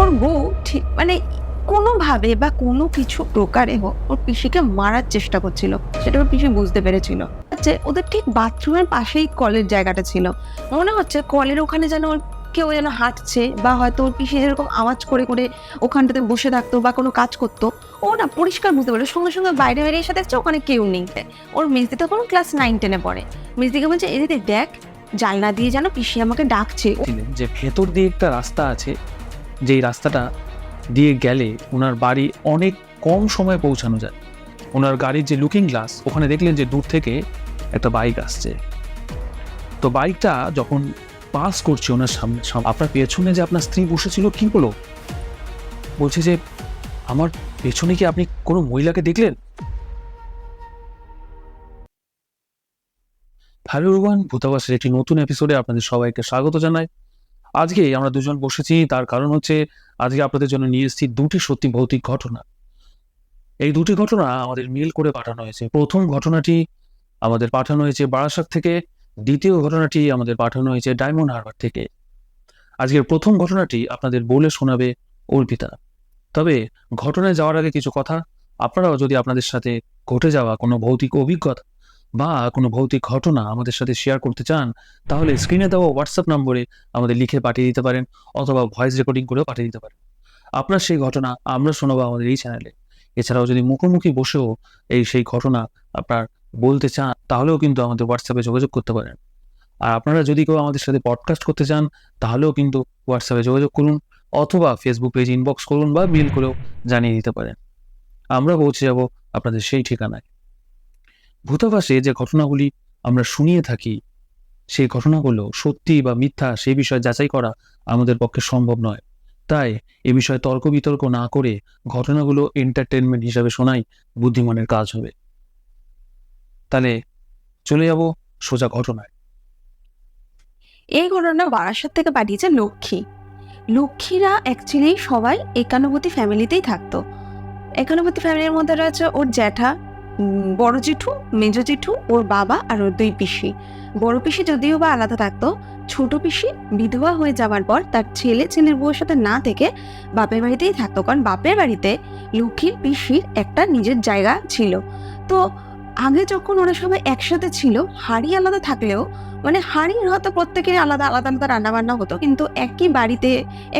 ওর বউ ঠিক মানে কোনোভাবে বা কোনো কিছু প্রকারে হোক, ওর পিসিকে মারার চেষ্টা করছিল। সেটা ওর পিসি বুঝতে পেরেছিল। যে ওদের ঠিক বাথরুমের পাশেই কলের জায়গাটা ছিল। মনে হচ্ছে কলের ওখানে যেন ওর কেউ যেন হাঁটছে বা হয়তো ওর পিসি যেরকম আওয়াজ করে করে ওখানটাতে বসে থাকতো বা কোনো কাজ করতো। ও না পরিষ্কার বুঝতে পারে সঙ্গে সঙ্গে বাইরে বাইরে এসে দেখছে ওখানে কেউ নেই। ওর মেজদি তখন ক্লাস নাইন টেনে পড়ে। মেজদিকে বলছে, এদিকে দেখ, জানলা দিয়ে যেন পিসি আমাকে ডাকছে। যে ভেতর দিয়ে একটা রাস্তা আছে যেই রাস্তাটা দিয়ে গেলে ওনার বাড়ি অনেক কম সময়ে পৌঁছানো যায়। ওনার গাড়ির যে লুকিং গ্লাস ওখানে দেখলেন যে দূর থেকে একটা বাইক আসছে। তো বাইকটা যখন পাস করছে ওনার সামনে সাম- আপনার পেছনে যে আপনার স্ত্রী বসেছিল, কি হলো? বলছে যে, আমার পেছনে কি আপনি কোনো মহিলাকে দেখলেন? হ্যালো রুবান ভূতাবাসের একটি নতুন এপিসোডে আপনাদের সবাইকে স্বাগত জানাই। আজকে আমরা দুজন বসেছি, তার কারণ হচ্ছে আজকে আপনাদের জন্য নিয়ে এসেছি দুটি সত্যি ভৌতিক ঘটনা। এই দুটি ঘটনা আমাদের মিল করে পাঠানো হয়েছে। প্রথম ঘটনাটি আমাদের পাঠানো হয়েছে বারাসাত থেকে, দ্বিতীয় ঘটনাটি আমাদের পাঠানো হয়েছে ডায়মন্ড হারবার থেকে। আজকের প্রথম ঘটনাটি আপনাদের বলে শোনাবে অর্পিতা। তবে ঘটনায় যাওয়ার আগে কিছু কথা, আপনারাও যদি আপনাদের সাথে ঘটে যাওয়া কোনো ভৌতিক অভিজ্ঞতা বা কোনো ভৌতিক ঘটনা আমাদের সাথে শেয়ার করতে চান, তাহলে স্ক্রিনে দেওয়া হোয়াটসঅ্যাপ নম্বরে আমাদের লিখে পাঠিয়ে দিতে পারেন অথবা ভয়েস রেকর্ডিং করেও পাঠিয়ে দিতে পারেন। আপনার সেই ঘটনা আমরা শোনাবো আমাদের এই চ্যানেলে এছাড়াও যদি মুখোমুখি বসেও এই সেই ঘটনা আপনার বলতে চান, তাহলেও কিন্তু আমাদের হোয়াটসঅ্যাপে যোগাযোগ করতে পারেন। আর আপনারা যদি কেউ আমাদের সাথে পডকাস্ট করতে চান, তাহলেও কিন্তু হোয়াটসঅ্যাপে যোগাযোগ করুন অথবা ফেসবুক পেজ ইনবক্স করুন বা মেল করেও জানিয়ে দিতে পারেন। আমরা পৌঁছে যাব আপনাদের সেই ঠিকানায়। ভূতাভাসে যে ঘটনাগুলি আমরা শুনিয়ে থাকি, সেই ঘটনাগুলো সত্যি বা মিথ্যা সেই বিষয়ে যাচাই করা আমাদের পক্ষে সম্ভব নয়। তাই এ বিষয়ে তর্ক বিতর্ক না করে ঘটনাগুলো এন্টারটেনমেন্ট হিসাবে শোনাই বুদ্ধিমানের কাজ হবে। তাহলে চলে যাব সোজা ঘটনায়। এই ঘটনা বারাসাত থেকে পাঠিয়েছে লক্ষ্মী। লক্ষ্মীরা অ্যাকচুয়ালি সবাই একান্নবতী ফ্যামিলিতেই থাকতো। একান্নবতী ফ্যামিলির মধ্যে রয়েছে ওর জ্যাঠা বড় জেঠু, মেজ জেঠু, ওর বাবা আর ওর দুই পিসি। বড় পিসি যদিও বা আলাদা থাকতো, ছোট পিসি বিধবা হয়ে যাওয়ার পর তার ছেলে ছেলের বউয়ের সাথে না থেকে বাপের বাড়িতেই থাকতো, কারণ বাপের বাড়িতে লক্ষ্মীর পিসির একটা নিজের জায়গা ছিল। তো আগে যখন ওরা সবাই একসাথে ছিল, হাড়ি আলাদা থাকলেও মানে হাঁড়ির হয়তো প্রত্যেকেরই আলাদা আলাদা আলাদা রান্না বান্না হতো, কিন্তু একই বাড়িতে,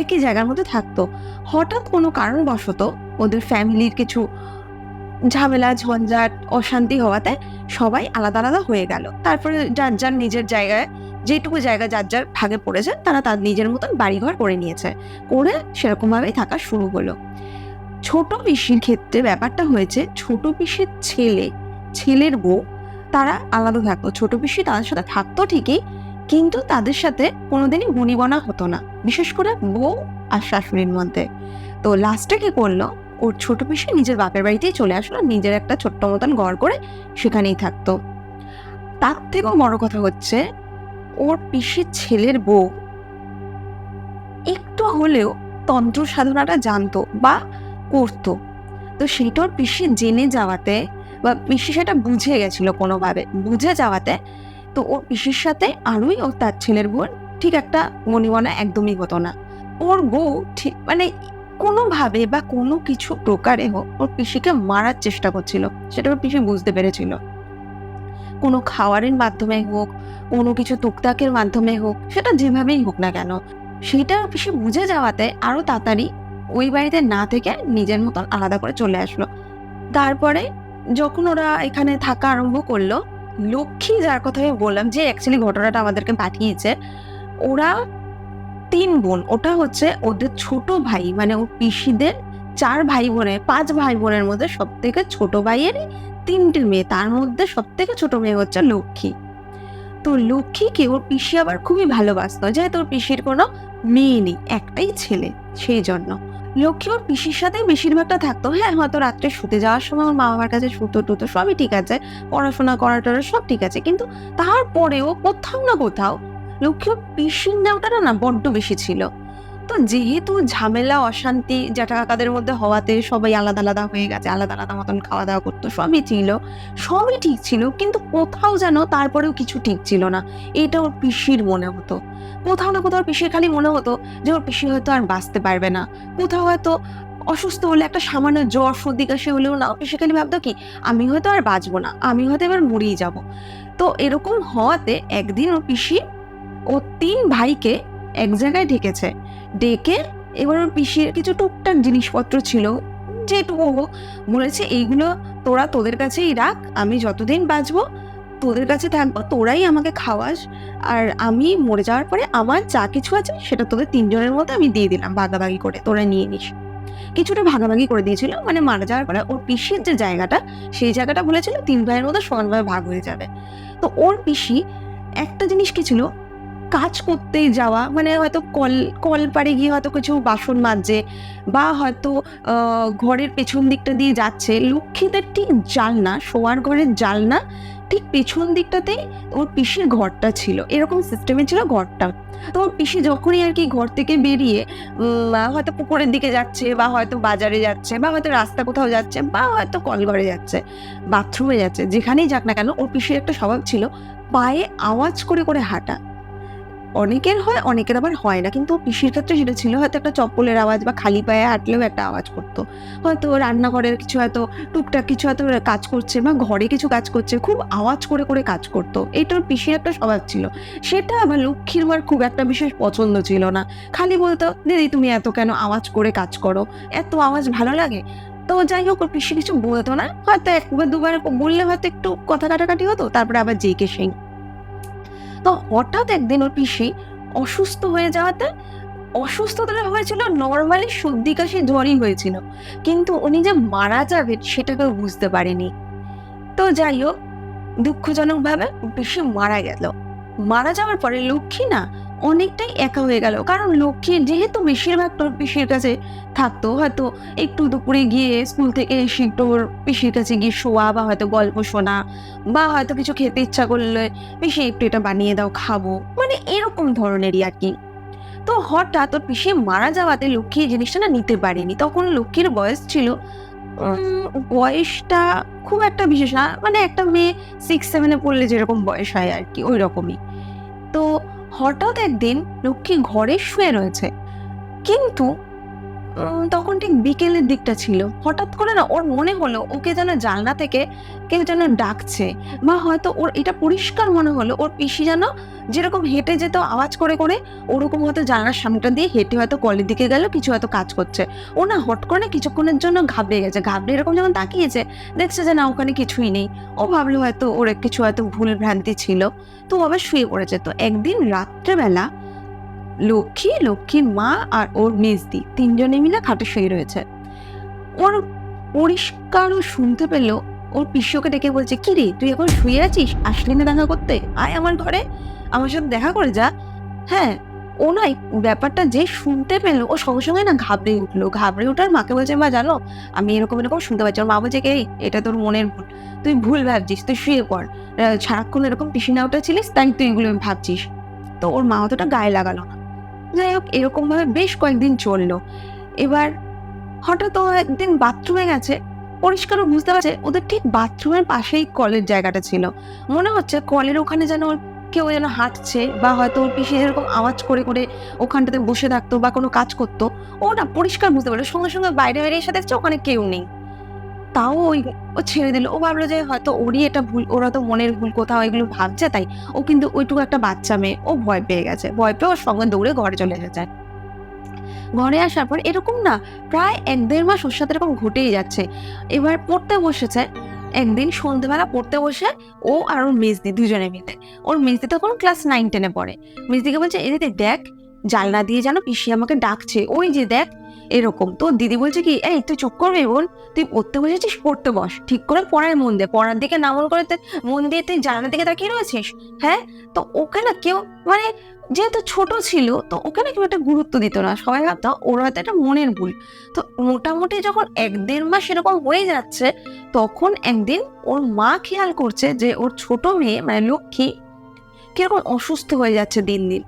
একই জায়গার মধ্যে থাকতো। হঠাৎ কোনো কারণবশত ওদের ফ্যামিলির কিছু ঝামেলা, ঝঞ্ঝাট, অশান্তি হওয়াতে সবাই আলাদা আলাদা হয়ে গেল। তারপরে যার যার নিজের জায়গায় যেটুকু জায়গা যার যার ভাগে পড়েছে, তারা তার নিজের মতন বাড়িঘর করে নিয়েছে, করে সেরকমভাবেই থাকা শুরু হলো। ছোট পিসির ক্ষেত্রে ব্যাপারটা হয়েছে, ছোট পিসির ছেলে, ছেলের বউ, তারা আলাদা থাকতো। ছোট পিসি তাদের সাথে থাকতো ঠিকই, কিন্তু তাদের সাথে কোনোদিনই বনিবনা হতো না। বিশেষ করে বউ আর শাশুড়ির মধ্যে। তো লাস্টে কি করল? ওর ছোট পিসি নিজের বাপের বাড়িতেই চলে আসলো নিজের একটা ছোট্ট মতন ঘর করে সেখানেই থাকতো। তার থেকেও বড় কথা হচ্ছে, ওর পিসির ছেলের বউ একটু হলেও তন্ত্র সাধনাটা জানতো বা করতো। তো সেটা ওর পিসি জেনে যাওয়াতে বা পিসি সেটা বুঝে গেছিল কোনোভাবে, বুঝে যাওয়াতে তো ওর পিসির সাথে আরোই ও তার ছেলের বোন ঠিক একটা মনিবনা একদমই হতো না। ওর বউ ঠিক মানে কোনোভাবে বা কোনো কিছু প্রকারে হোক, ওর পিসিকে মারার চেষ্টা করছিল। সেটা ওর পিসি বুঝতে পেরেছিল। কোনো খাওয়ারের মাধ্যমে হোক, কোনো কিছু টুকটাকের মাধ্যমে হোক, সেটা যেভাবেই হোক না কেন, সেটা পিসি বুঝে যাওয়াতে আরও তাড়াতাড়ি ওই বাড়িতে না থেকে নিজের মতন আলাদা করে চলে আসলো। তারপরে যখন ওরা এখানে থাকা আরম্ভ করল, লক্ষ্মী যার কথা আমি বললাম যে অ্যাকচুয়ালি ঘটনাটা আমাদেরকে পাঠিয়েছে, ওরা তিন বোন, ওটা হচ্ছে ওদের ছোট ভাই মানে ওর পিসিদের চার ভাই বোনের, পাঁচ ভাই বোনের মধ্যে সব থেকে ছোট ভাইয়ের তিনটে মেয়ে, তার মধ্যে সব থেকে ছোট মেয়ে হচ্ছে লক্ষ্মী। তো লক্ষ্মীকে ওর পিসি আবার খুবই ভালোবাসতো, যেহেতু ওর পিসির কোনো মেয়ে নেই, একটাই ছেলে সেই জন্য। লক্ষ্মী ওর পিসির সাথেই বেশিরভাগটা থাকতো হ্যাঁ হয়তো রাত্রে শুতে যাওয়ার সময় ওর মা বাবার কাছে শুতো টুতো, সবই ঠিক আছে, পড়াশোনা করা টরা সব ঠিক আছে, কিন্তু তারপরেও কোথাও না কোথাও লক্ষ্মী ওর পিসির নেওয়াটা না বড্ড বেশি ছিল। তো যেহেতু ঝামেলা, অশান্তি জ্যাঠা কাকাদের মধ্যে হওয়াতে সবাই আলাদা আলাদা হয়ে গেছে, আলাদা আলাদা মতন খাওয়া দাওয়া করতো, সবই ছিল। সবই ঠিক ছিল, কিন্তু কোথাও যেন তারপরেও কিছু ঠিক ছিল না। এটা ওর পিসির মনে হতো। কোথাও না কোথাও পিসির খালি মনে হতো যে ওর পিসি হয়তো আর বাঁচতে পারবে না। কোথাও হয়তো অসুস্থ হলে একটা সামান্য জ্বর, সর্দি, কাশি হলেও না খালি ভাবতো কি, আমি হয়তো আর বাঁচবো না, আমি হয়তো এবার মরেই যাব। তো এরকম হওয়াতে একদিন ওর পিসি ও তিন ভাইকে এক জায়গায় ডেকেছে। ডেকে এবার ওর পিসির কিছু টুকটাক জিনিসপত্র ছিল, যেটুকু বলেছে, এইগুলো তোরা তোদের কাছেই রাখ, আমি যতদিন বাঁচবো তোদের কাছে থাকব, তোরাই আমাকে খাওয়াস। আর আমি মরে যাওয়ার পরে আমার যা কিছু আছে সেটা তোদের তিনজনের মধ্যে আমি দিয়ে দিলাম, ভাগাভাগি করে, তোরা নিয়ে নিস। কিছুটা ভাগাভাগি করে দিয়েছিল মানে মারা যাওয়ার পরে ওর পিসির যে জায়গাটা, সেই জায়গাটা বলেছিল, তিন ভাইয়ের মধ্যে সমানভাবে ভাগ হয়ে যাবে। তো ওর পিসি একটা জিনিস কি ছিল কাজ করতে যাওয়া মানে হয়তো কল কল পাড়ে গিয়ে হয়তো কিছু বাসন মাজছে বা হয়তো ঘরের পেছন দিকটা দিয়ে যাচ্ছে। লক্ষ্মীদের ঠিক জালনা, শোয়ার ঘরের জালনা, ঠিক পেছন দিকটাতেই ওর পিসির ঘরটা ছিল। এরকম সিস্টেমে ছিল ঘরটা। তো ওর পিসি যখনই আর কি ঘর থেকে বেরিয়ে হয়তো পুকুরের দিকে যাচ্ছে বা হয়তো বাজারে যাচ্ছে বা হয়তো রাস্তা কোথাও যাচ্ছে বা হয়তো কলঘরে যাচ্ছে, বাথরুমে যাচ্ছে, যেখানেই যাক না কেন, ওর পিসির একটা স্বভাব ছিল পায়ে আওয়াজ করে করে হাঁটা। অনেকের হয়, অনেকের আবার হয় না। কিন্তু পিসির ক্ষেত্রে সেটা ছিল, হয়তো একটা চপ্পলের আওয়াজ বা খালি পায়ে হাঁটলেও একটা আওয়াজ করতো। হয়তো রান্নাঘরের কিছু হয়তো টুকটাক কিছু হয়তো কাজ করছে বা ঘরে কিছু কাজ করছে, খুব আওয়াজ করে করে কাজ করতো। এটা পিসির একটা স্বভাব ছিল। সেটা আবার লক্ষ্মীর মার খুব একটা বিশেষ পছন্দ ছিল না। খালি বলতো, দিদি, তুমি এত কেন আওয়াজ করে কাজ করো? এত আওয়াজ ভালো লাগে? তো যাই হোক, পিসি কিছু বলতো না। হয়তো একবার দুবার বললে হয়তো একটু কথা কাটাকাটি হতো, তারপরে আবার যেকে সেই তো হঠাৎ একদিন ওর পিসি অসুস্থ হয়ে যাওয়াতে অসুস্থতাটা হয়েছিল নর্মালি সর্দি কাশি জ্বরই হয়েছিল। কিন্তু উনি যে মারা যাবে সেটা কেউ বুঝতে পারেনি। তো যাই হোক, দুঃখজনকভাবে পিসি মারা গেল। মারা যাওয়ার পরে লক্ষ্মী না অনেকটাই একা হয়ে গেল। কারণ লক্ষ্মী যেহেতু বেশিরভাগ তোর পিসির কাছে থাকতো, হয়তো একটু দুপুরে গিয়ে স্কুল থেকে এসে তোর পিসির কাছে গিয়ে শোয়া বা হয়তো গল্প শোনা বা হয়তো কিছু খেতে ইচ্ছা করলে পিসি একটু এটা বানিয়ে দাও, খাব। মানে এরকম ধরনেরই আর কি। তো হঠাৎ ওর পিসি মারা যাওয়াতে লক্ষ্মী জিনিসটা না নিতে পারেনি। তখন লক্ষ্মীর বয়স ছিল বয়সটা খুব একটা বিশেষ না মানে একটা মেয়ে সিক্স সেভেনে পড়লে যেরকম বয়স হয় আর কি ওই রকমই তো হঠাৎ একদিন লক্ষ্মী ঘরে শুয়ে রয়েছে। কিন্তু তখন ঠিক বিকেলের দিকটা ছিল। হঠাৎ করে না ওর মনে হলো ওকে যেন জানলা থেকে কেউ যেন ডাকছে বা হয়তো ওর এটা পরিষ্কার মনে হলো ওর পিসি যেন যেরকম হেঁটে যেত আওয়াজ করে করে ওরকম হয়তো জানলার সামনেটা দিয়ে হেঁটে হয়তো কলের দিকে গেল, কিছু হয়তো কাজ করছে। ও না হট করে না কিছুক্ষণের জন্য ঘাবড়ে গেছে। ঘাবড়ে এরকম যখন তাকিয়েছে, দেখছে যে না, ওখানে কিছুই নেই। ও ভাবলো হয়তো ওর কিছু হয়তো ভুল ভ্রান্তি ছিল। তো আবার শুয়ে পড়েছে। তো একদিন রাত্রেবেলা লক্ষ্মী, লক্ষ্মীর মা আর ওর মেজদি তিনজনে মিলে খাটে শুয়ে রয়েছে। ওর পরিষ্কারও শুনতে পেল, ওর পিসিওকে ডেকে বলছে, কি রে, তুই এখন শুয়ে আছিস? আসলি না দেখা করতে? আয় আমার ঘরে, আমার সাথে দেখা করে যা। হ্যাঁ ও না ব্যাপারটা যে শুনতে পেল, ও সঙ্গে সঙ্গে না ঘাবড়ে উঠল। ঘাবড়ে উঠার মাকে বলছে, মা, জানো, আমি এরকম এরকম শুনতে পাচ্ছি। মা বলছে, কে? এটা তোর মনের ভুল। তুই ভুল ভাবছিস, তুই শুয়ে পড়। সারাক্ষণ এরকম পিসি না উঠেছিলিস, তাই তুই এগুলো ভাবছিস। তো ওর মা অতটা গায়ে লাগালো না। যাই হোক এরকম ভাবে বেশ কয়েকদিন চলল। এবার হঠাৎ ও একদিন বাথরুমে গেছে, পরিষ্কারও বুঝতে পারছে ওদের ঠিক বাথরুমের পাশেই কলের জায়গাটা ছিল। মনে হচ্ছে কলের ওখানে যেন কেউ যেন হাঁটছে বা হয়তো ওর পিসে এরকম আওয়াজ করে করে ওখানটাতে বসে থাকতো বা কোনো কাজ করতো। ও না পরিষ্কার বুঝতে পারল, সঙ্গে সঙ্গে বাইরে বাইরে এসে দেখছে ওখানে কেউ নেই। তাও ওই ও ছেড়ে দিল। ও ভাবলো যে হয়তো ওরই এটা ভুল, ওরা তো মনের ভুল কোথাও এগুলো ভাবছে, তাই ও কিন্তু ওইটুকু একটা বাচ্চা মেয়ে, ও ভয় পেয়ে গেছে। ভয় পেয়ে ওর সঙ্গে দৌড়ে ঘরে চলে এসেছে ঘরে আসার পর এরকম না, প্রায় এক দেড় মাস ওর সাথে এরকম ঘটেই যাচ্ছে। এবার পড়তে বসেছে, একদিন সন্ধ্যেবেলা পড়তে বসে ও আর ওর মেজদি দুজনে মিলে। ওর মেজদি তখন ক্লাস নাইন টেনে পড়ে। মেজদিকে বলছে, এদিকে দেখ, জানলা দিয়ে যেন পিসি আমাকে ডাকছে। ওই যে দেখ এরকম। তো দিদি বলছে কি, এই, তুই চুপ করবি বোন, তুই পড়তে বসেছিস, পড়তে বস। ঠিক করে পড়ায় মন দে, পড়ার দিকে না মন করে মন দিয়ে তুই জানলার দিকে তাকিয়ে রয়েছিস হ্যাঁ? তো ওকে না কেউ মানে যেহেতু ছোট ছিল, তো ওকে না কেউ একটা গুরুত্ব দিত না। সবাই ভাবতো ওর হয়তো একটা মনের ভুল। তো মোটামুটি যখন এক দেড় মাস এরকম হয়ে যাচ্ছে, তখন একদিন ওর মা খেয়াল করছে যে ওর ছোট মেয়ে মানে লক্ষ্মী, কীরকম অসুস্থ হয়ে যাচ্ছে দিন দিন।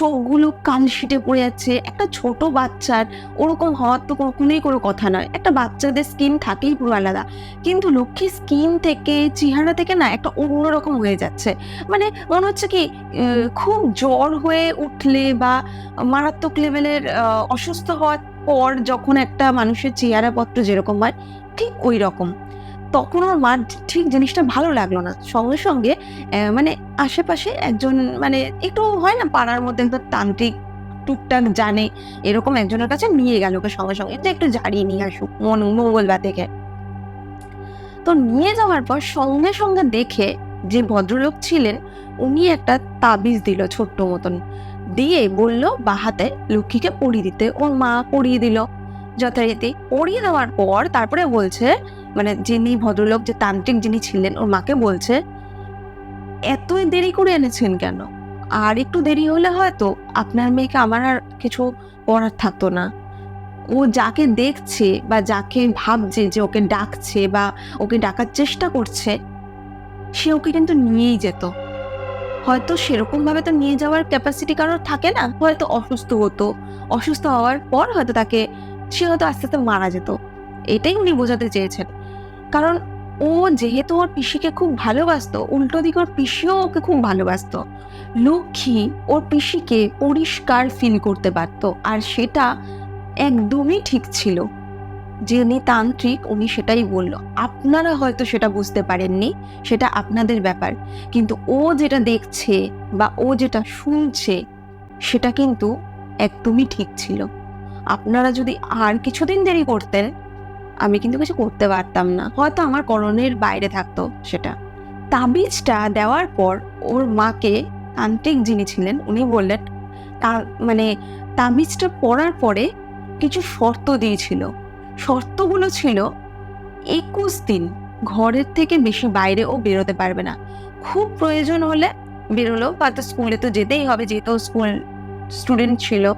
চোখগুলো কালশিটে পড়ে যাচ্ছে। একটা ছোট বাচ্চার ওরকম হওয়ার তো কখনোই কোনো কথা নয়। একটা বাচ্চাদের স্কিন থাকেই পুরো আলাদা। কিন্তু লক্ষ্মীর স্কিন থেকে, চেহারা থেকে না একটা অন্যরকম হয়ে যাচ্ছে। মানে মনে হচ্ছে কি খুব জ্বর হয়ে উঠলে বা মারাত্মক লেভেলের অসুস্থ হওয়ার পর যখন একটা মানুষের চেহারাপত্র যেরকম হয়, ঠিক ওই রকম তখন ওর মা ঠিক জিনিসটা ভালো লাগল না। সঙ্গে সঙ্গে মানে আশেপাশে একজন মানে একটু হয় না পাড়ার মধ্যে একদম তান্ত্রিক টুকটাক জানে, এরকম একজনের কাছে নিয়ে গেল ওকে সঙ্গে সঙ্গে। যে একটু জারিয়ে নিয়ে আসুক, মন, মঙ্গলবার থেকে। তো নিয়ে যাওয়ার পর সঙ্গে সঙ্গে দেখে যে ভদ্রলোক ছিলেন, উনি একটা তাবিজ দিল ছোট্ট মতন। দিয়ে বলল বাহাতে লক্ষ্মীকে পরিয়ে দিতে। ওর মা পরিয়ে দিল যথারীতি। পরিয়ে দেওয়ার পর তারপরে বলছে মানে যিনি ভদ্রলোক, যে তান্ত্রিক যিনি ছিলেন, ওর মাকে বলছে, এতই দেরি করে এনেছেন কেন? আর একটু দেরি হলে হয়তো আপনার মেয়েকে আমার আর কিছু করার থাকতো না। ও যাকে দেখছে বা যাকে ভাবছে যে ওকে ডাকছে বা ওকে ডাকার চেষ্টা করছে, সে ওকে কিন্তু নিয়েই যেত। হয়তো সেরকমভাবে তো নিয়ে যাওয়ার ক্যাপাসিটি কারোর থাকে না, হয়তো অসুস্থ হতো। অসুস্থ হওয়ার পর হয়তো তাকে, সে হয়তো আস্তে আস্তে মারা যেত। এটাই উনি বোঝাতে চেয়েছেন। কারণ ও যেহেতু ওর পিসিকে খুব ভালোবাসতো, উল্টো দিকে ওর পিসিও ওকে খুব ভালোবাসতো। লক্ষ্মী ওর পিসিকে পরিষ্কার ফিল করতে পারতো আর সেটা একদমই ঠিক ছিল। যিনি তান্ত্রিক উনি সেটাই বলল। আপনারা হয়তো সেটা বুঝতে পারেননি, সেটা আপনাদের ব্যাপার। কিন্তু ও যেটা দেখছে বা ও যেটা শুনছে, সেটা কিন্তু একদমই ঠিক ছিল। আপনারা যদি আর কিছুদিন দেরি করতেন আমি কিন্তু কিছু করতে পারতাম না। হয়তো আমার করণের বাইরে থাকতো সেটা। তাবিজটা দেওয়ার পর ওর মাকে তান্ত্রিক যিনি ছিলেন, উনি বললেন, তা- মানে তাবিজটা পড়ার পরে কিছু শর্ত দিয়েছিল। শর্তগুলো ছিল, একুশ দিন ঘরের থেকে বেশি বাইরে ও বেরোতে পারবে না। খুব প্রয়োজন হলে বেরোলো, হয়তো স্কুলে তো যেতেই হবে, যেহেতু স্কুল স্টুডেন্ট ছিল।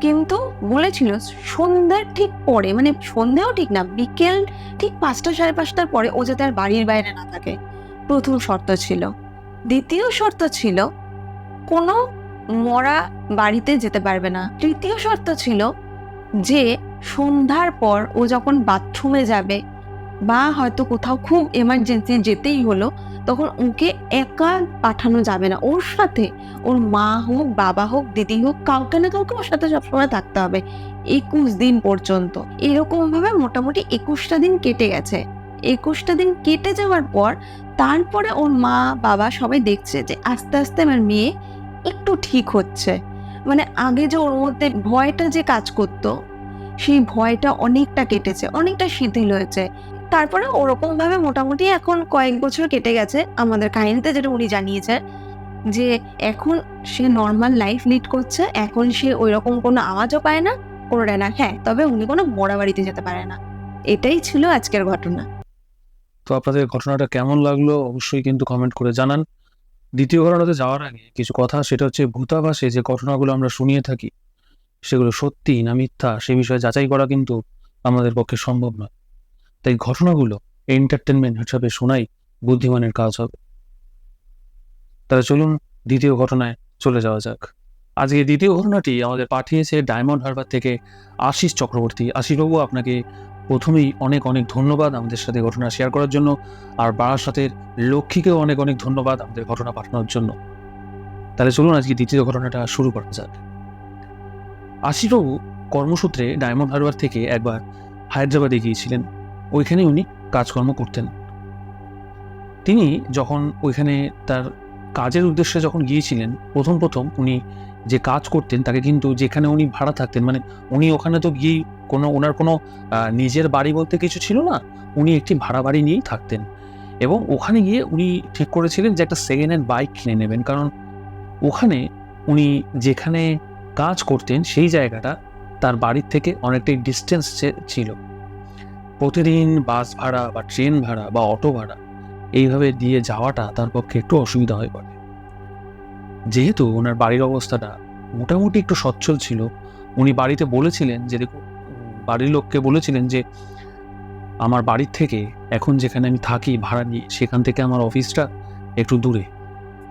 কিন্তু বলেছিল সন্ধ্যার ঠিক পরে মানে সন্ধ্যাও ঠিক না, বিকেল ঠিক পাঁচটা সাড়ে পাঁচটার পরে ও যাতে আর বাড়ির বাইরে না থাকে। প্রথম শর্ত ছিল। দ্বিতীয় শর্ত ছিল, কোনো মরা বাড়িতে যেতে পারবে না। তৃতীয় শর্ত ছিল যে সন্ধ্যার পর ও যখন বাথরুমে যাবে বা হয়তো কোথাও খুব এমার্জেন্সি যেতেই হলো, তখন ওকে একা পাঠানো যাবে না। ওর সাথে, ওর মা হোক, বাবা হোক, দিদি হোক, কাউকে না কাউকে ওর সাথে সবসময় থাকতে হবে। একুশ দিন পর্যন্ত। এরকমভাবে মোটামুটি একুশটা দিন কেটে গেছে। একুশটা দিন কেটে যাওয়ার পর, তারপরে ওর মা, বাবা সবাই দেখছে যে আস্তে আস্তে আমার মেয়ে একটু ঠিক হচ্ছে। মানে আগে যে ওর মধ্যে ভয়টা যে কাজ করতো, সেই ভয়টা অনেকটা কেটেছে, অনেকটা শিথিল হয়েছে। তারপরে ওরকম ভাবে মোটামুটি এখন কয়েক বছর কেটে গেছে আমাদের কাহিনীতে যেটা উনি জানিয়েছে যে এখন সে নর্মাল লাইফ লিড করছে, এখন সে ওই রকম কোনো আওয়াজও পায় না করে না হ্যাঁ তবে উনি কোনো মরা বাড়িতে যেতে পারে না। এটাই ছিল আজকের ঘটনা। তো আপনাদের ঘটনাটা কেমন লাগল অবশ্যই কিন্তু কমেন্ট করে জানান। দ্বিতীয় ঘটনাতে যাওয়ার আগে কিছু কথা, সেটা হচ্ছে ভূতাভাসে যে ঘটনাগুলো আমরা শুনিয়ে থাকি, সেগুলো সত্যি না মিথ্যা, সে বিষয়ে যাচাই করা কিন্তু আমাদের পক্ষে সম্ভব নয়। তাই ঘটনাগুলো এন্টারটেনমেন্ট হিসাবে শোনাই বুদ্ধিমানের কাজ হবে। তাহলে চলুন দ্বিতীয় ঘটনায় চলে যাওয়া যাক। আজকে দ্বিতীয় ঘটনাটি আমাদের পাঠিয়েছে ডায়মন্ড হারবার থেকে আশিস চক্রবর্তী। আশিসবাবু আপনাকে প্রথমেই অনেক অনেক ধন্যবাদ আমাদের সাথে ঘটনা শেয়ার করার জন্য, আর বারাসাতের লক্ষ্মীকেও অনেক অনেক ধন্যবাদ আমাদের ঘটনা পাঠানোর জন্য। তাহলে চলুন আজকে দ্বিতীয় ঘটনাটা শুরু করা যাক। আশিসবাবু কর্মসূত্রে ডায়মন্ড হারবার থেকে একবার হায়দ্রাবাদে গিয়েছিলেন। ওইখানে উনি কাজকর্ম করতেন। তিনি যখন ওইখানে তার কাজের উদ্দেশ্যে যখন গিয়েছিলেন প্রথম প্রথম উনি যে কাজ করতেন, তাকে কিন্তু যেখানে উনি ভাড়া থাকতেন মানে উনি ওখানে তো গিয়েই কোনো, ওনার কোনো নিজের বাড়ি বলতে কিছু ছিল না, উনি একটি ভাড়া বাড়ি নিয়েই থাকতেন। এবং ওখানে গিয়ে উনি ঠিক করেছিলেন যে একটা সেকেন্ড হ্যান্ড বাইক কিনে নেবেন, কারণ ওখানে উনি যেখানে কাজ করতেন, সেই জায়গাটা তার বাড়ির থেকে অনেকটাই ডিস্টেন্স ছিল। প্রতিদিন বাস ভাড়া বা ট্রেন ভাড়া বা অটো ভাড়া এইভাবে দিয়ে যাওয়াটা তার পক্ষে একটু অসুবিধা হয়ে পড়ে। যেহেতু ওনার বাড়ির অবস্থাটা মোটামুটি একটু সচ্ছল ছিল, উনি বাড়িতে বলেছিলেন যে দেখুন, বাড়ির লোককে বলেছিলেন যে আমার বাড়ির থেকে এখন যেখানে আমি থাকি ভাড়া নিয়ে, সেখান থেকে আমার অফিসটা একটু দূরে।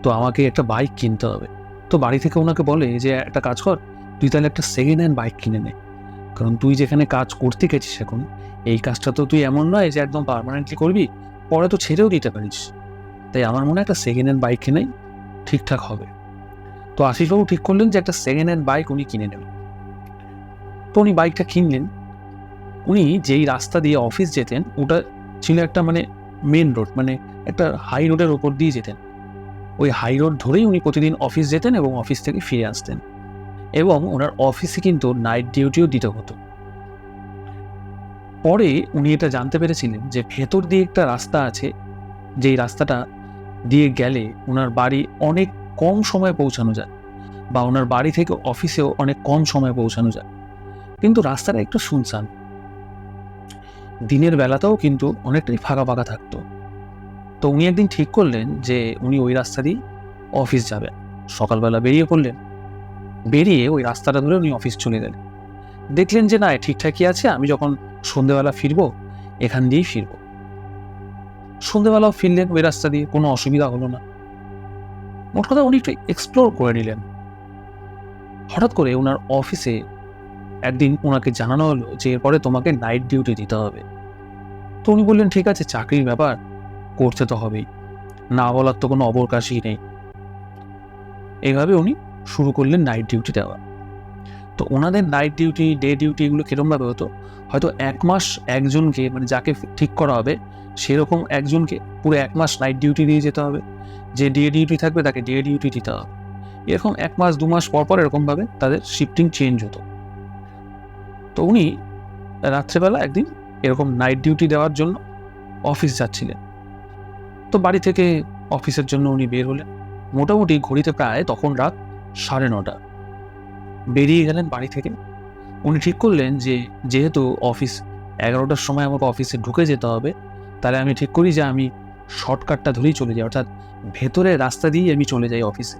তো আমাকে একটা বাইক কিনতে হবে। তো বাড়ি থেকে ওনাকে বলে যে, একটা কাজ কর, তুই তাহলে একটা সেকেন্ড হ্যান্ড বাইক কিনে নে। কারণ তুই যেখানে কাজ করতে গেছিস এখন এই কাজটা তো তুই এমন নয় যে একদম পারমানেন্টলি করবি, পরে তো ছেড়েও দিতে পারিস। তাই আমার মনে একটা সেকেন্ড হ্যান্ড বাইক কেনাই ঠিকঠাক হবে। তো আশিসবাবু ঠিক করলেন যে একটা সেকেন্ড হ্যান্ড বাইক উনি কিনে নেবেন। তো উনি বাইকটা কিনলেন। উনি যেই রাস্তা দিয়ে অফিস যেতেন, ওটা ছিল একটা মানে মেন রোড মানে একটা হাই রোডের ওপর দিয়ে যেতেন। ওই হাই রোড ধরেই উনি প্রতিদিন অফিস যেতেন এবং অফিস থেকে ফিরে আসতেন। এবং ওনার অফিসে কিন্তু নাইট ডিউটিও দিতে হতো। পরে উনি এটা জানতে পেরেছিলেন যে ভেতর দিয়ে একটা রাস্তা আছে, যেই রাস্তাটা দিয়ে গেলে ওনার বাড়ি অনেক কম সময়ে পৌঁছানো যায় বা ওনার বাড়ি থেকে অফিসেও অনেক কম সময়ে পৌঁছানো যায়। কিন্তু রাস্তাটা একটু শুনশান। দিনের বেলাতেও কিন্তু অনেকটাই ফাঁকা ফাঁকা থাকতো। তো উনি একদিন ঠিক করলেন যে উনি ওই রাস্তা দিয়ে অফিস যাবেন। সকালবেলা বেরিয়ে পড়লেন। বেরিয়ে ওই রাস্তাটা ধরে উনি অফিস চলে গেলেন। দেখলেন যে না, ঠিকঠাকই আছে। আমি যখন সন্ধেবেলা ফিরবো, এখান দিয়েই ফিরবো। সন্ধেবেলাও ফিরলেন ওই রাস্তা দিয়ে কোনো অসুবিধা হলো না। মোট কথা উনি একটু এক্সপ্লোর করে নিলেন। হঠাৎ করে ওনার অফিসে একদিন ওনাকে জানানো হলো যে এরপরে তোমাকে নাইট ডিউটি দিতে হবে। তো উনি বললেন, ঠিক আছে, চাকরির ব্যাপার, করতে তো হবেই। না বলার তো কোনো অবকাশই নেই। এইভাবে উনি শুরু করলেন নাইট ডিউটি দেওয়া। তো ওনাদের নাইট ডিউটি ডে ডিউটি এগুলো কিরমভাবে হতো? হয়তো এক মাস একজনকে মানে যাকে ঠিক করা হবে, সেরকম একজনকে পুরো এক মাস নাইট ডিউটি দিয়ে যেতে হবে। যে ডে ডিউটি থাকবে তাকে ডে ডিউটি দিতে হবে। এরকম এক মাস, দু মাস পর পর এরকমভাবে তাদের শিফটিং চেঞ্জ হতো। তো উনি রাত্রেবেলা একদিন এরকম নাইট ডিউটি দেওয়ার জন্য অফিস যাচ্ছিলেন। তো বাড়ি থেকে অফিসের জন্য উনি বের হলেন। মোটামুটি ঘড়িতে প্রায় তখন রাত সাড়ে নটা। বেরিয়ে গেলেন বাড়ি থেকে। উনি ঠিক করলেন যে, যেহেতু অফিস এগারোটার সময় আমাকে অফিসে ঢুকে যেতে হবে, তাহলে আমি ঠিক করি যে, আমি শর্টকাটটা ধরেই চলে যাই, অর্থাৎ ভেতরের রাস্তা দিয়েই আমি চলে যাই অফিসে।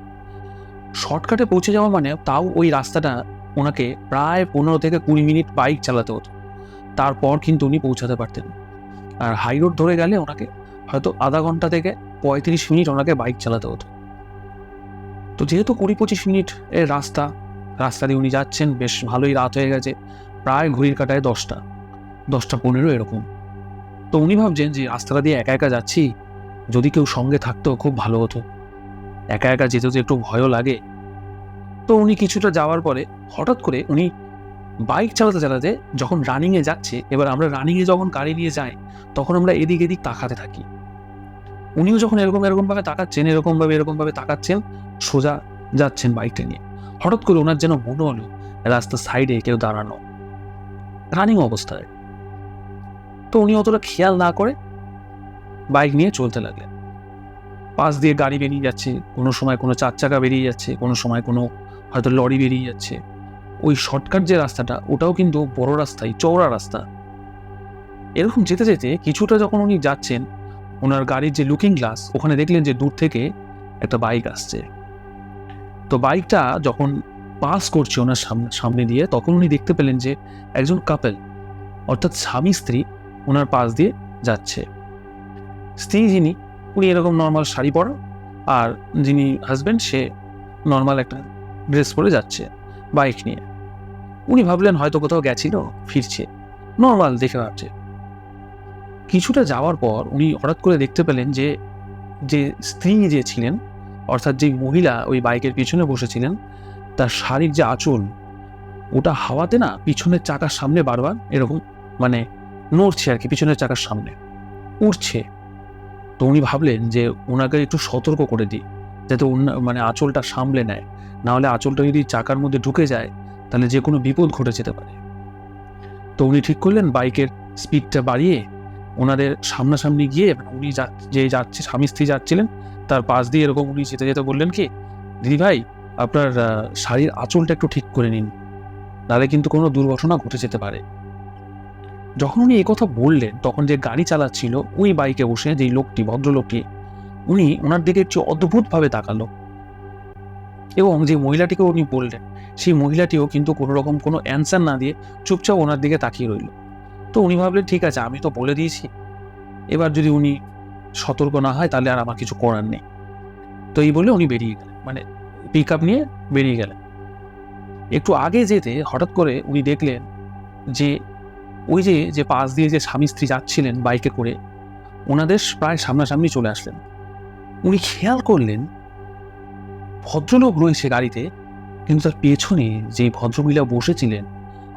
শর্টকাটে পৌঁছে যাওয়া মানে তাও ওই রাস্তাটা ওনাকে প্রায় পনেরো থেকে কুড়ি মিনিট বাইক চালাতে হতো। তারপর কিন্তু উনি পৌঁছাতে পারতেন। আর হাই রোড ধরে গেলে ওনাকে হয়তো আধা ঘণ্টা থেকে পঁয়ত্রিশ মিনিট ওনাকে বাইক চালাতে হতো। তো যেহেতু কুড়ি পঁচিশ মিনিট এর রাস্তা রাস্তা দিয়ে উনি যাচ্ছেন, বেশ ভালোই রাত হয়ে গেছে। প্রায় ঘড়ির কাটায় দশটা। দশটা পনেরো এরকম। তো উনি ভাবছেন যে রাস্তাটা দিয়ে একা একা যাচ্ছি? যদি কেউ সঙ্গে থাকতো, খুব ভালো হতো। একা একা যেতে তো একটু ভয়ও লাগে। তো উনি কিছুটা যাওয়ার পরে হঠাৎ করে উনি বাইক চালাতে চালাতে যখন রানিংয়ে যাচ্ছে, এবার আমরা রানিংয়ে যখন গাড়ি নিয়ে যাই, তখন আমরা এদিক এদিক তাকাতে থাকি। উনিও যখন এরকম এরকমভাবে তাকাচ্ছেন এরকমভাবে এরকমভাবে তাকাচ্ছেন, সোজা যাচ্ছেন বাইকটা নিয়ে। হঠাৎ করে ওনার যেন মনে হলো রাস্তার সাইডে কেউ দাঁড়ানো। রানিং অবস্থায়। তো উনি অতটা খেয়াল না করে বাইক নিয়ে চলতে লাগলেন। পাশ দিয়ে গাড়ি বেরিয়ে যাচ্ছে, কোনো সময় কোনো চার চাকা বেরিয়ে যাচ্ছে, কোনো সময় কোনো হয়তো লরি বেরিয়ে যাচ্ছে। ওই শর্টকাট যে রাস্তাটা, ওটাও কিন্তু বড় রাস্তাই, চওড়া রাস্তা। এরকম যেতে যেতে কিছুটা যখন উনি যাচ্ছেন, ওনার গাড়ির যে লুকিং গ্লাস ওখানে দেখলেন যে দূর থেকে একটা বাইক আসছে। তো বাইকটা যখন পাস করছে ওনার সামনে সামনে দিয়ে, তখন উনি দেখতে পেলেন যে একজন কাপেল অর্থাৎ স্বামী স্ত্রী ওনার পাশ দিয়ে যাচ্ছে। স্ত্রী যিনি, উনি এরকম নর্মাল শাড়ি পরা আর যিনি হাজব্যান্ড সে নর্মাল একটা ড্রেস পরে যাচ্ছে বাইক নিয়ে। উনি ভাবলেন হয়তো কোথাও গেছিল, ফিরছে। নর্মাল দেখে ভাবছে। কিছুটা যাওয়ার পর উনি হঠাৎ করে দেখতে পেলেন যে যে স্ত্রী যে ছিলেন অর্থাৎ যে মহিলা ওই বাইকের পিছনে বসেছিলেন, তার শাড়ির যে আঁচল, ওটা হাওয়াতে না পিছনের চাকার সামনে বারবার এরকম মানে নড়ছে আর কি, পিছনের চাকার সামনে, উড়ছে। তো উনি ভাবলেন যে ওনাকে একটু সতর্ক করে দিই, যাতে মানে আঁচলটা সামলে নেয়। নাহলে আঁচলটা যদি চাকার মধ্যে ঢুকে যায়, তাহলে যে কোনো বিপদ ঘটে যেতে পারে। তো উনি ঠিক করলেন, বাইকের স্পিডটা বাড়িয়ে, ওনাদের সামনাসামনি গিয়ে মানে উনি যা যে যাচ্ছে, স্বামী স্ত্রী যাচ্ছিলেন তার পাশ দিয়ে এরকম উনি যেতে যেতে বললেন কি, দিদি ভাই, আপনার শাড়ির আঁচলটা একটু ঠিক করে নিন, নাহলে কিন্তু কোনো দুর্ঘটনা ঘটে যেতে পারে। যখন উনি কথা বললেন, তখন যে গাড়ি চালাচ্ছিল, ওই বাইকে বসে যেই লোকটি, ভদ্রলোকটি, উনি ওনার দিকে একটু অদ্ভুতভাবে তাকালো। এবং যে মহিলাটিকে উনি বললেন, সেই মহিলাটিও কিন্তু কোনো রকম কোনো অ্যান্সার না দিয়ে চুপচাপ ওনার দিকে তাকিয়ে রইল। তো উনি ভাবলেন, ঠিক আছে, আমি তো বলে দিয়েছি। এবার যদি উনি সতর্ক না হয়, তাহলে আর আমার কিছু করার নেই। তো এই বলে উনি বেরিয়ে গেলেন। মানে পিক আপ নিয়ে বেরিয়ে গেলেন। একটু আগে যেতে হঠাৎ করে উনি দেখলেন যে, ওই যে যে পাশ দিয়ে যে স্বামী স্ত্রী যাচ্ছিলেন বাইকে করে, ওনাদের প্রায় সামনাসামনি চলে আসলেন। উনি খেয়াল করলেন, ভদ্রলোক রয়েছে গাড়িতে, কিন্তু তার পেছনে যে ভদ্রমহিলা বসেছিলেন,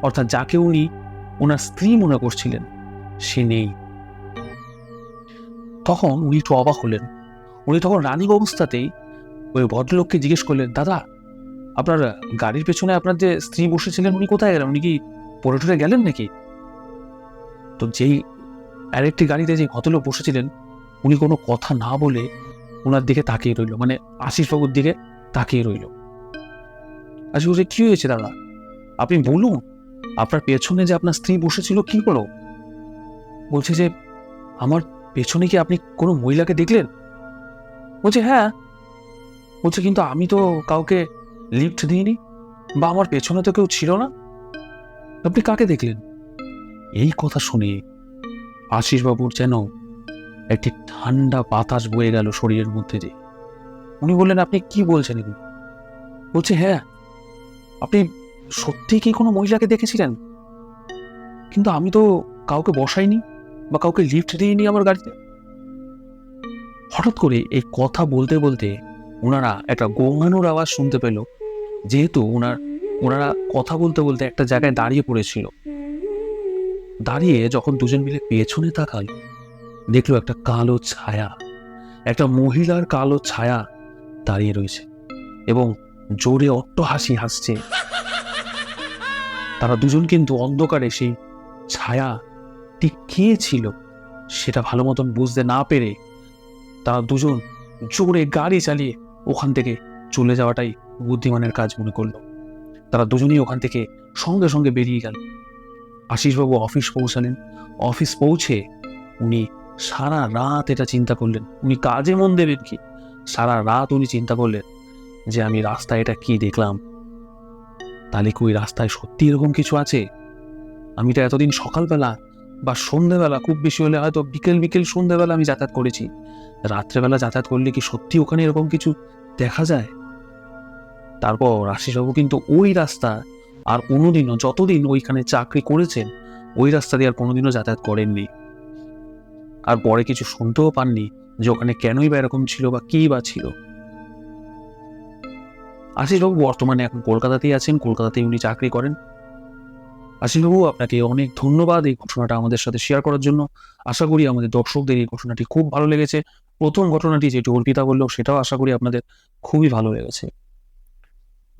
অর্থাৎ যাকে উনি ওনার স্ত্রী মনে করছিলেন, সে নেই। তখন উনি একটু অবাক হলেন। উনি তখন রানিং অবস্থাতেই ওই ভদ্রলোককে জিজ্ঞেস করলেন, দাদা, আপনার গাড়ির পেছনে আপনার যে স্ত্রী বসেছিলেন, উনি কোথায় গেলেন? উনি কি পরে টরে গেলেন নাকি? তো যেই আরেকটি গাড়িতে যে ভদ্রলোক বসেছিলেন, উনি কোনো কথা না বলে ওনার দিকে তাকিয়ে রইল মানে আশিসবাবুর দিকে তাকিয়ে রইল। আশিস বলছে, কি হয়েছে দাদা? আপনি বলুন, আপনার পেছনে যে আপনার স্ত্রী বসেছিল, কি করো বলছে যে, আমার পেছনে কি আপনি কোনো মহিলাকে দেখলেন? বলছে হ্যাঁ। বলছে, কিন্তু আমি তো কাউকে লিফট দিইনি বা আমার পেছনে তো কেউ ছিল না। আপনি কাকে দেখলেন? এই কথা শুনে আশিসবাবুর যেন একটি ঠান্ডা বাতাস বয়ে গেল শরীরের মধ্যে দিয়ে। উনি বললেন, আপনি কি বলছেন এগুলো? বলছে হ্যাঁ আপনি সত্যি কি কোনো মহিলাকে দেখেছিলেন? কিন্তু আমি তো কাউকে বসাইনি। বা কাউকে লিফট দিইনি আমার গাড়িতে? হঠাৎ করে এই কথা বলতে বলতে ওনারা একটা গোঙানোর আওয়াজ শুনতে পেল। যেহেতু ওনার ওনারা কথা বলতে বলতে একটা জায়গায় দাঁড়িয়ে পড়েছিল। দাঁড়িয়ে যখন দুজন মিলে পেছনে তাকাল, দেখল একটা কালো ছায়া, একটা মহিলার কালো ছায়া দাঁড়িয়ে রয়েছে এবং জোরে অট্ট হাসি হাসছে। তারা দুজন কিন্তু অন্ধকারে সেই ছায়া ঠিক কে ছিল? সেটা ভালো মতন বুঝতে না পেরে তারা দুজন জোরে গাড়ি চালিয়ে ওখান থেকে চলে যাওয়াটাই বুদ্ধিমানের কাজ মনে করল। তারা দুজনেই ওখান থেকে সঙ্গে সঙ্গে বেরিয়ে গেল। আশিসবাবু অফিস পৌঁছালেন। অফিস পৌঁছে উনি সারা রাত এটা চিন্তা করলেন। উনি কাজে মন দেবেন কি? সারা রাত উনি চিন্তা করলেন যে আমি রাস্তায় এটা কি দেখলাম? তাহলে কি ওই রাস্তায় সত্যি এরকম কিছু আছে? আমি তো এতদিন সকালবেলা বা সন্ধেবেলা খুব বেশি হলে হয়তো বিকেল বিকেল সন্ধেবেলা আমি যাতায়াত করেছি। রাত্রেবেলা যাতায়াত করলে কি সত্যি ওখানে এরকম কিছু দেখা যায়? তারপর আশিসবাবু কিন্তু ওই রাস্তা আর কোনোদিনও, যতদিন ওইখানে চাকরি করেছেন, ওই রাস্তা দিয়ে আর কোনোদিনও যাতায়াত করেননি। আর পরে কিছু শুনতেও পাননি যে ওখানে কেনই বা এরকম ছিল বা কী বা ছিল। আশিসবাবু বর্তমানে এখন কলকাতাতেই আছেন, কলকাতাতেই উনি চাকরি করেন। আশিসবাবু আপনাকে অনেক ধন্যবাদ এই ঘটনাটা আমাদের সাথে শেয়ার করার জন্য। আশা করি আমাদের দর্শকদের এই ঘটনাটি খুব ভালো লেগেছে। প্রথম ঘটনাটি যেটি অর্পিতা বলল, সেটাও আশা করি আপনাদের খুবই ভালো লেগেছে।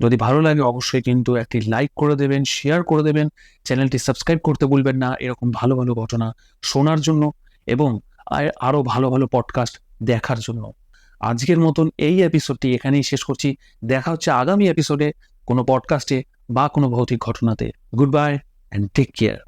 যদি ভালো লাগে, অবশ্যই কিন্তু একটি লাইক করে দেবেন শেয়ার করে দেবেন। চ্যানেলটি সাবস্ক্রাইব করতে ভুলবেন না। এরকম ভালো ভালো ঘটনা শোনার জন্য এবং আর- আরও ভালো ভালো পডকাস্ট দেখার জন্য। আজকের মতন এই এপিসোডটি এখানেই শেষ করছি। দেখা হচ্ছে আগামী এপিসোডে কোনো পডকাস্টে বা কোনো ভৌতিক ঘটনাতে। Good bye and take care.